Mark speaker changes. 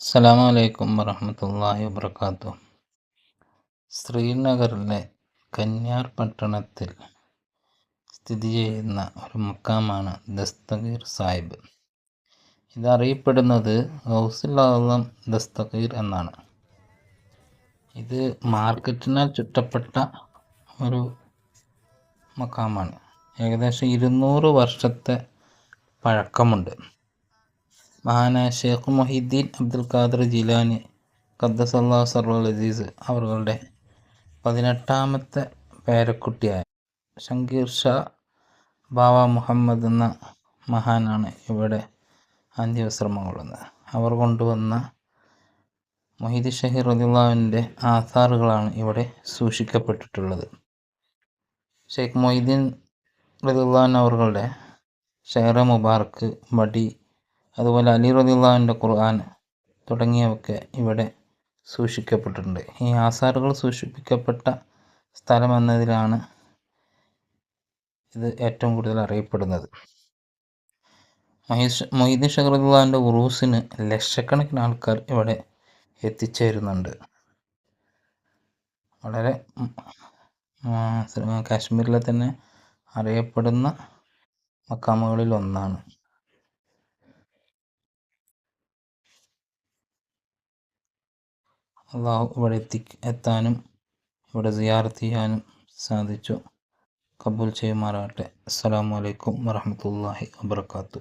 Speaker 1: അസ്സാം വലൈക്കും വറഹമത്തല്ലാഹി വാബർക്കാത്തു ശ്രീനഗറിലെ കന്യാർ പട്ടണത്തിൽ സ്ഥിതി ചെയ്യുന്ന ഒരു മക്കാമാണ് ദസ്തഗീർ സാഹിബ്. ഇതറിയപ്പെടുന്നത് ഗൗസുല്ലാളം ദസ്തഗീർ എന്നാണ്. ഇത് മാർക്കറ്റിനാൽ ചുറ്റപ്പെട്ട ഒരു മക്കാമാണ്. ഏകദേശം ഇരുന്നൂറ് വർഷത്തെ പഴക്കമുണ്ട്. മഹാനായ ഷേഖ് മൊഹീദ്ദീൻ അബ്ദുൽ ഖാദർ ജിലാനി ഖദ്ദസല്ലാ സർവൽ അസീസ് അവരുടെ പതിനെട്ടാമത്തെ പേരക്കുട്ടിയായ ഷങ്കീർ ഷാ ബാവ മുഹമ്മദ് എന്ന മഹാനാണ് ഇവിടെ അന്ത്യവിശ്രമം കൊള്ളുന്നത്. അവർ കൊണ്ടുവന്ന മൊഹീദ് ഷഹീർ റദിള്ളാവിന്റെ ആധാറുകളാണ് ഇവിടെ സൂക്ഷിക്കപ്പെട്ടിട്ടുള്ളത്. ഷെയ്ഖ് മൊയ്തീൻ റദിള്ളാൻ അവരുടെ ഷെയറ മുബാർക്ക് മടി അതുപോലെ അലി റദിള്ളാഹിന്റെ ഖുർആൻ തുടങ്ങിയവയൊക്കെ ഇവിടെ സൂക്ഷിക്കപ്പെട്ടിട്ടുണ്ട്. ഈ ആസാറുകൾ സൂക്ഷിപ്പിക്കപ്പെട്ട സ്ഥലം എന്നതിലാണ് ഇത് ഏറ്റവും കൂടുതൽ അറിയപ്പെടുന്നത്. മഹീഷ് മൊയ്തീൻ ഷഹറുല്ലാന്റെ ഉറൂസിന് ലക്ഷക്കണക്കിന് ആൾക്കാർ ഇവിടെ എത്തിച്ചേരുന്നുണ്ട്. വളരെ കാശ്മീരിലെ തന്നെ അറിയപ്പെടുന്ന മക്കാമുകളിൽ ഒന്നാണ് അള്ളാഹു ഇവിടെ എത്തി എത്താനും ഇവിടെ സിയാറത്ത് ചെയ്യാനും സാധിച്ചു. കബൂൽ ചെയ്യുമാറാകട്ടെ. അസ്സാം വലൈക്കും വരഹമുല്ലാഹി വാബർക്കാത്തു